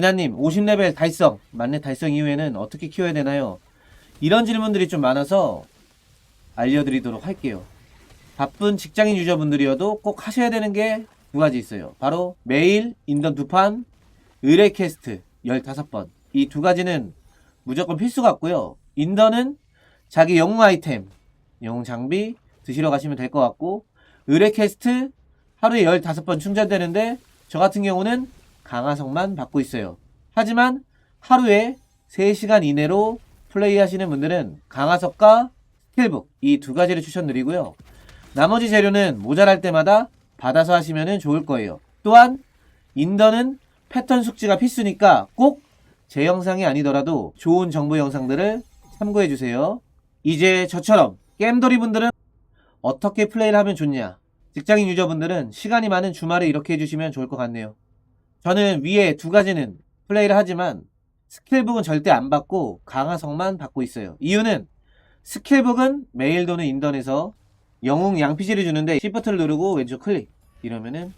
진아님 50레벨 달성 만렙 달성 이후에는 어떻게 키워야 되나요? 이런 질문들이 좀 많아서 알려드리도록 할게요. 바쁜 직장인 유저분들이어도 꼭 하셔야 되는 게 두 가지 있어요. 바로 매일 인던 두 판, 의뢰 캐스트 15번. 이 두 가지는 무조건 필수 같고요. 인던은 자기 영웅 아이템, 영웅 장비 드시러 가시면 될 것 같고 의뢰 캐스트 하루에 15번 충전되는데 저 같은 경우는 강화석만 받고 있어요. 하지만 하루에 3시간 이내로 플레이하시는 분들은 강화석과 스킬북 이 두 가지를 추천드리고요. 나머지 재료는 모자랄 때마다 받아서 하시면 좋을 거예요. 또한 인던은 패턴 숙지가 필수니까 꼭 제 영상이 아니더라도 좋은 정보 영상들을 참고해 주세요. 이제 저처럼 게임돌이 분들은 어떻게 플레이를 하면 좋냐? 직장인 유저분들은 시간이 많은 주말에 이렇게 해주시면 좋을 것 같네요. 저는 위에 두 가지는 플레이를 하지만 스킬북은 절대 안 받고 강화성만 받고 있어요. 이유는 스킬북은 메일 도는 인던에서 영웅 양피지를 주는데 시프트를 누르고 왼쪽 클릭 이러면은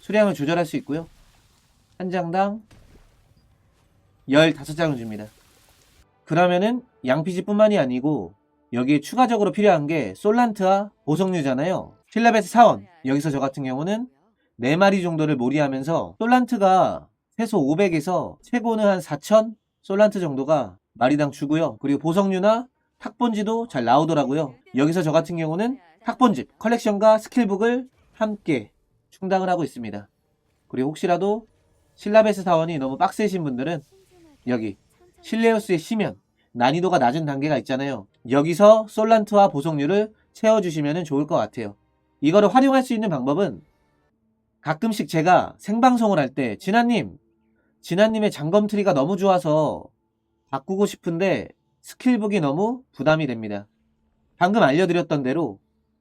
수량을 조절할 수 있고요. 한 장당 15장을 줍니다. 그러면은 양피지뿐만이 아니고 여기에 추가적으로 필요한 게 솔란트와 보석류잖아요. 필라베트 사원 여기서 저 같은 경우는 4마리 정도를 몰이하면서 솔란트가 최소 500에서 최고는 한 4000 솔란트 정도가 마리당 주고요. 그리고 보석류나 탁본지도 잘 나오더라고요. 여기서 저 같은 경우는 탁본집 컬렉션과 스킬북을 함께 충당을 하고 있습니다. 그리고 혹시라도 신라베스 사원이 너무 빡세신 분들은 여기 실레오스의 시면 난이도가 낮은 단계가 있잖아요. 여기서 솔란트와 보석류를 채워주시면 좋을 것 같아요. 이거를 활용할 수 있는 방법은 가끔씩 제가 생방송을 할 때 진아님, 진아님의 장검 트리가 너무 좋아서 바꾸고 싶은데 스킬북이 너무 부담이 됩니다. 방금 알려드렸던 대로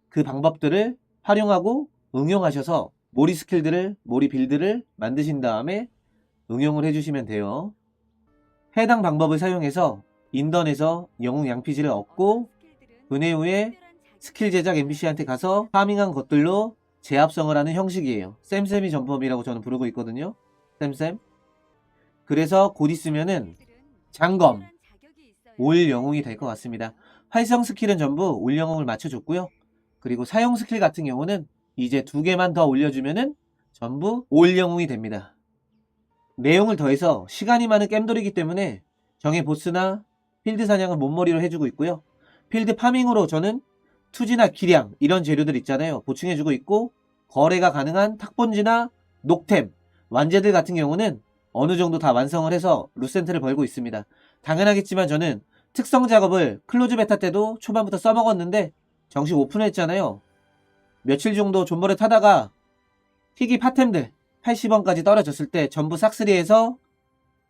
그 방법들을 활용하고 응용하셔서 모리 스킬들을, 모리 빌드를 만드신 다음에 응용을 해주시면 돼요. 해당 방법을 사용해서 인던에서 영웅 양피지를 얻고 은혜 후에 스킬 제작 NPC한테 가서 파밍한 것들로 재합성을 하는 형식이에요. 쌤쌤이 전법이라고 저는 부르고 있거든요. 쌤쌤. 그래서 곧 있으면은 장검, 올 영웅이 될 것 같습니다. 활성 스킬은 전부 올 영웅을 맞춰줬고요. 그리고 사용 스킬 같은 경우는 이제 두 개만 더 올려주면은 전부 올 영웅이 됩니다. 내용을 더해서 시간이 많은 겜돌이기 때문에 정의 보스나 필드 사냥은 몸머리로 해주고 있고요. 필드 파밍으로 저는 투지나 기량 이런 재료들 있잖아요. 보충해주고 있고 거래가 가능한 탁본지나 녹템, 완제들 같은 경우는 어느 정도 다 완성을 해서 루센트를 벌고 있습니다. 당연하겠지만 저는 특성 작업을 클로즈 베타 때도 초반부터 써먹었는데 정식 오픈했잖아요. 며칠 정도 존버를 타다가 희귀 파템들 80원까지 떨어졌을 때 전부 싹쓸이해서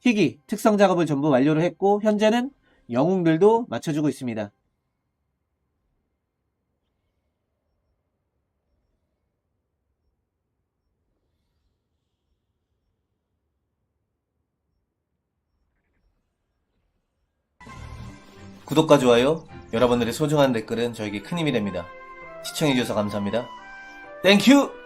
희귀 특성 작업을 전부 완료를 했고 현재는 영웅들도 맞춰주고 있습니다. 구독과 좋아요, 여러분들의 소중한 댓글은 저에게 큰 힘이 됩니다. 시청해주셔서 감사합니다. 땡큐!